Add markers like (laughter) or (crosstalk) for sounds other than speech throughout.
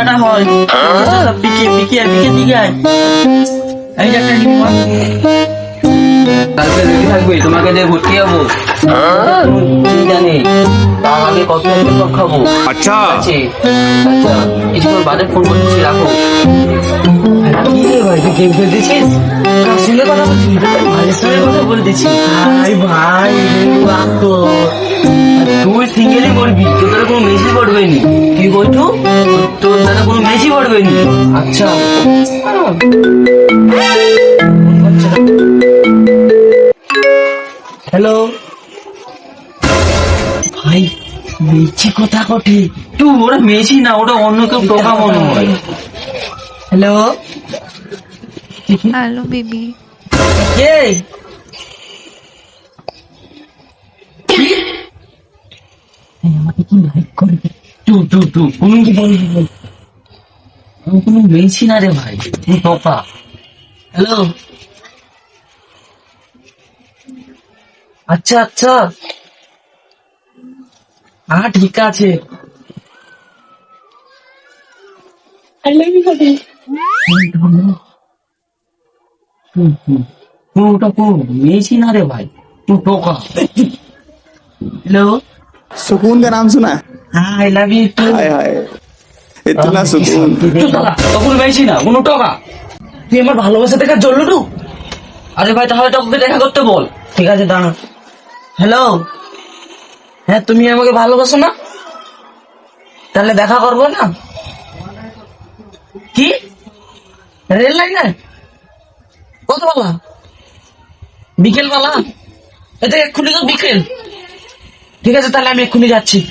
পিয়াটা হয়। হ্যাঁ? পিকে পিকে পিকে দিকে আয় এই কালকে রেডি থাকবে তোমাকে দিয়ে ভর্তি হব। হ্যাঁ? জানি তার আগে কত সব খাব। আচ্ছা। আচ্ছা, আচ্ছা কিছুক্ষণ বাদে ফোন করছি রাখো। ভাই তুই গেম খেলতেছিস? কার কথা বলছিস ভাইয়ের ভাই ভাই রাখো তুই সিঙ্গেলই মরবি তোদের কোনো মেসেজ পড়বে নি। কি করছ দাদা কোনো মেসি পড়বে নি আচ্ছা। হ্যালো ভাই মেসি কথা কটে তুই ওটা মেসি না ওটা অন্য কেউ টোকা মনে হয়। হ্যালো হ্যালো বেবি কে আমাকে কি লাইক করবে? তু তু তু কোন কি বলবি বল আমি কোনো মেয়েছি না রে ভাই তুই টপা হ্যালো আচ্ছা আচ্ছা হ্যাঁ ঠিক আছে তুই ওটা কোন মেয়েছি না রে ভাই তুই টোকা হ্যালো सुकून का नाम सुना है হ্যাঁ I love you too hi hi তাহলে দেখা হ্যাঁ, তুমি আমাকে ভালোবাসো না? তাহলে দেখা করব না? কি? রেল লাইনে কত বলা বিকেল বলা এটা এক্ষুনি তো বিকেল। ঠিক আছে তাহলে আমি এক্ষুনি যাচ্ছি।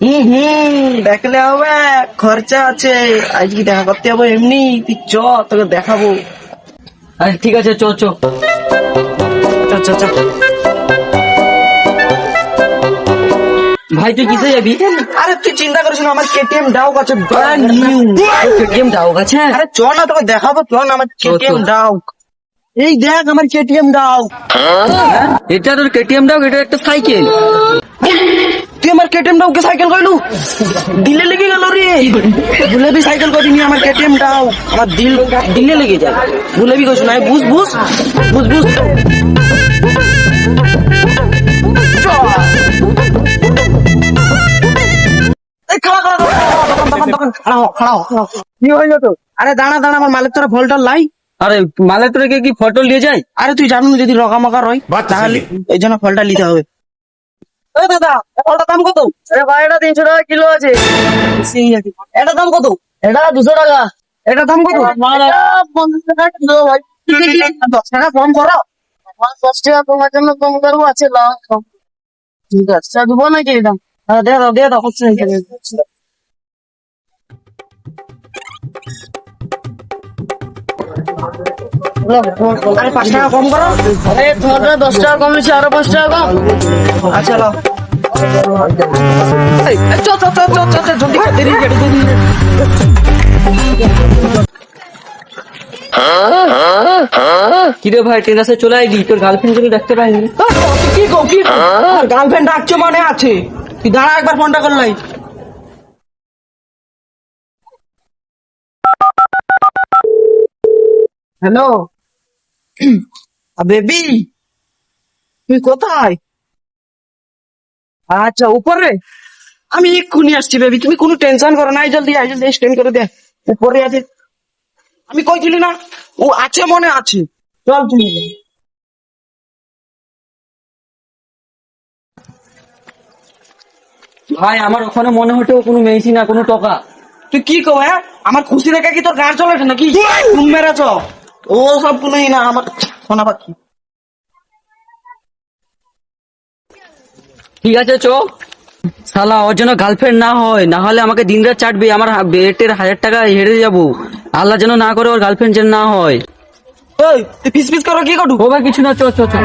দেখলে হবে খরচা আছে। আজকে দেখা করতে হবে এমনি তুই চ তোকে দেখাবো। আরে ঠিক আছে চ চ। চ চ চ। ভাই তুই কিসে যাবি? আরে তুই চিন্তা করিস না আমার কেটিএম ডাউক আছে ব্র্যান্ড নিউ পেটিএম দাও কাছে? আরে চ না তোকে দেখাবো চ না আমার কেটিএম ডাউক এই দেখ আমার কেটিএম ডাউক এটা তোর কেটিএম দাও এটা একটা সাইকেল। তুই আমার কেটিএম ডাউকে সাইকেল কইলু দিলে লেগে গেল রে ভুলে বি সাইকেল করিনি আমার কেটিএম ডাউ আমার দিল দিলে লেগে যায় ভুলে বি কইছ না বুঝ বুঝ বুঝ বুঝ। কি আরে দাঁড়া দাঁড়া আমার মালিক তোরা ভোল্টার লাই আরে মালে তোরে কি ফটো নিয়ে যায় আরে তুই জানো না যদি রকামকা রয় তাহলে এই জন্য ফলটা নিতে হবে এ দাদা ফলটার দাম কত? আরে ভাই এটা তিনশো টাকা কিলো আছে। এটার দাম কত? এটা দুশো টাকা। এটার দাম কত? পঞ্চাশ টাকা কিলো ভাই। দশ টাকা কম করো। দশ টাকা তোমার জন্য কম করব আছে ঠিক আছে। দেবো নাকি এটা? হ্যাঁ দিয়ে দাও দিয়ে দাও হচ্ছে। আরে পাঁচ টাকা কম করো। আরে তোমার দশ টাকা কম হয়েছে আরও পাঁচ টাকা কম। আচ্ছা লাও এই, এই, চল চল চল চল চল চল জলদি কর, দেরি যাবে, দেরি যাবে। কিরে ভাই ট্রেন আসে চলে আইবি তোর গার্লফ্রেন্ডগুলো দেখতে পাইনি? কি কো কি গার্লফ্রেন্ড ডাকছো মানে আছে। তুই দাঁড়া একবার ফোনটা করলাই। হ্যালো (clears throat) বেবি তুই কোথায়? আচ্ছা উপরে। আমি এক্ষুনি আসছি বেবি তুমি কোনো টেনশন করো না জলদি আই জলদি স্ট্যান্ড করে দে উপরে আছে। আমি কইছিলি না ও আছে মনে আছে। চল তুমি ভাই আমার ওখানে মনে হতো কোনো মেয়েছি না কোনো টাকা। তুই কি কো হ্যাঁ? আমার খুশি রেখে কি তোর গাড় চলে নাকি? ঘুম মেরেছ। ও সব কোনোই না আমার সোনা পাখি। ঠিক আছে চো। শালা ওর জন্য গার্লফ্রেন্ড না হয় না হলে আমাকে দিন রাত চাটবে আমার বেটের হাজার টাকা হেরে যাব। আল্লাহ যেন না করে ওর গার্লফ্রেন্ড যেন না হয়। ওই তুই পিস পিস করো কি করু? ও ভাই কিছু না চো চো চল